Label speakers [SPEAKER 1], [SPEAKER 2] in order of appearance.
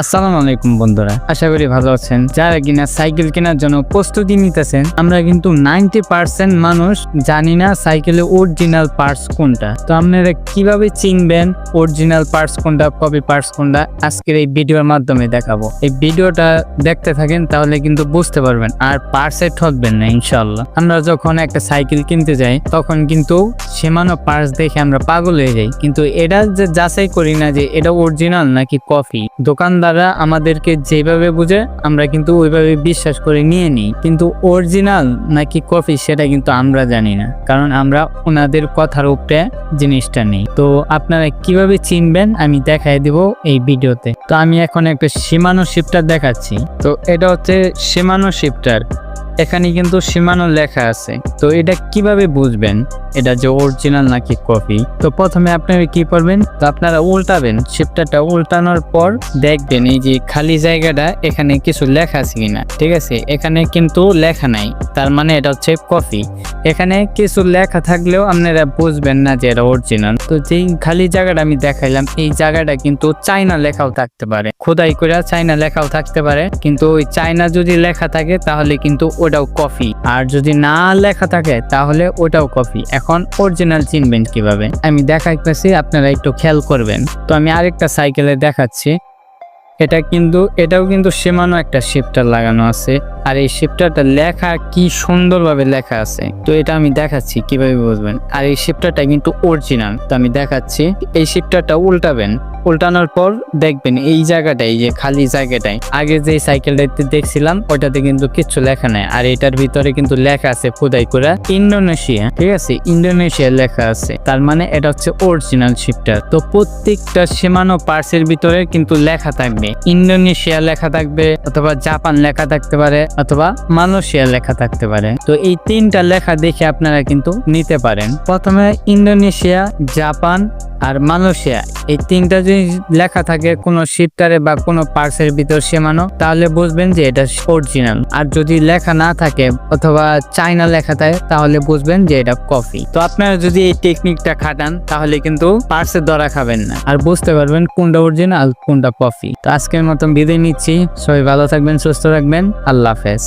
[SPEAKER 1] আসসালামু আলাইকুম বন্ধুরা, আশা করি ভালো আছেন। যারা কিনা সাইকেল কেনার জন্য প্রস্তুতি নিতেছেন, আমরা কিন্তু নাইনটি পার্সেন্ট মানুষ জানি না সাইকেলের অরিজিনাল পার্টস কোনটা। তো আপনারা কীভাবে চিনবেন অরিজিনাল পার্টস কোনটা, কপি পার্টস কোনটা, আজকের এই ভিডিওর মাধ্যমে দেখাবো। এই ভিডিওটা দেখতে থাকেন, তাহলে কিন্তু বুঝতে পারবেন, আর পার্টসে ঠকবেন না ইনশাল্লাহ আমরা যখন একটা সাইকেল কিনতে যাই, তখন কিন্তু সীমানো পার্স দেখে আমরা পাগল হয়ে যাই। কিন্তু এটা যে যাচাই করি না যে এটা অরিজিনাল নাকি কফি দোকানদাররা আমাদেরকে যেভাবে বুঝে, আমরা কিন্তু ওইভাবে বিশ্বাস করে নিয়ে নিই। কিন্তু অরিজিনাল নাকি কফি সেটা কিন্তু আমরা জানি না। কারণ আমরা ওনাদের কথার উপরে জিনিসটা নেই। তো আপনারা কীভাবে চিনবেন আমি দেখাই দিব এই ভিডিওতে। তো আমি এখন একটা সীমানো শিফটার দেখাচ্ছি। তো এটা হচ্ছে সীমানো শিফটার এখানে কিন্তু সীমানো লেখা আছে। তো এটা কীভাবে বুঝবেন? এটা যে অরিজিনাল নাকি কপি তো প্রথমে আপনারা কি করবেন? তো আপনারা উল্টাবেন। শিফটারটা উল্টানোর পর দেখবেন এই যে খালি জায়গাটা এখানে কিছু লেখা আছে কিনা। ঠিক আছে? এখানে কিন্তু লেখা নাই। তার মানে এটা হচ্ছে কপি এখানে কিছু লেখা থাকলেও আপনারা বুঝবেন না যে এটা অরিজিনাল তো যেই খালি জায়গাটা আমি দেখাইলাম, এই জায়গাটা কিন্তু চাইনা লেখাও থাকতে পারে। খোদাই করে চাইনা লেখাও থাকতে পারে। কিন্তু ওই চাইনা যদি লেখা থাকে, তাহলে কিন্তু ওটাও কফি। আর যদি না লেখা থাকে, তাহলে ওটাও কফি। এখন অরিজিনাল চিনবেন কীভাবে? আমি দেখাইতেছি, আপনারা একটু খেয়াল করবেন। তো আমি আরেকটা সাইকেলে দেখাচ্ছি। এটা কিন্তু, এটাও কিন্তু সীমানো একটা শিফটার লাগানো আছে। আর এই শিফটারটা লেখা কি সুন্দরভাবে লেখা আছে। তো এটা আমি দেখাচ্ছি, কীভাবে বুঝবেন? আর এই শিফটারটা কিন্তু অরিজিনাল তো আমি দেখাচ্ছি, এই শিফটারটা উল্টাবেন। উল্টানোর পর দেখবেন এই জায়গাটাই যে খালি জায়গাটাই। আগে যে সাইকেলটাতে দেখছিলাম, ওটাতে কিন্তু কিচ্ছু লেখা নাই। আর এটার ভিতরে কিন্তু লেখা আছে খোদাই করে ইন্দোনেশিয়া, ঠিক আছে? ইন্দোনেশিয়া লেখা আছে। তার মানে এটা হচ্ছে অরিজিনাল শিফটার তো প্রত্যেকটা সীমানো পার্সের ভিতরে কিন্তু লেখা থাকবে। ইন্দোনেশিয়া লেখা থাকবে, অথবা জাপান লেখা থাকতে পারে, অথবা মালয়েশিয়া লেখা থাকতে পারে। তো এই তিনটা লেখা দেখে আপনারা কিন্তু নিতে পারেন। প্রথমে ইন্দোনেশিয়া, জাপান আর মালয়েশিয়া এই তিনটা যদি লেখা থাকে কোনো শিফটারে বা কোনো পার্সের ভিতর সীমানো, তাহলে বুঝবেন যে এটা অরিজিনাল আর যদি লেখা না থাকে অথবা চাইনা লেখা থাকে, তাহলে বুঝবেন যে এটা কফি তো আপনারা যদি এই টেকনিকটা খাটান, তাহলে কিন্তু পার্সের ধরা খাবেন না। আর বুঝতে পারবেন কোনটা অরিজিনাল কোনটা কফি তো আজকের মতন বিদায় নিচ্ছি। সবাই ভালো থাকবেন, সুস্থ থাকবেন। আল্লাহ হাফেজ।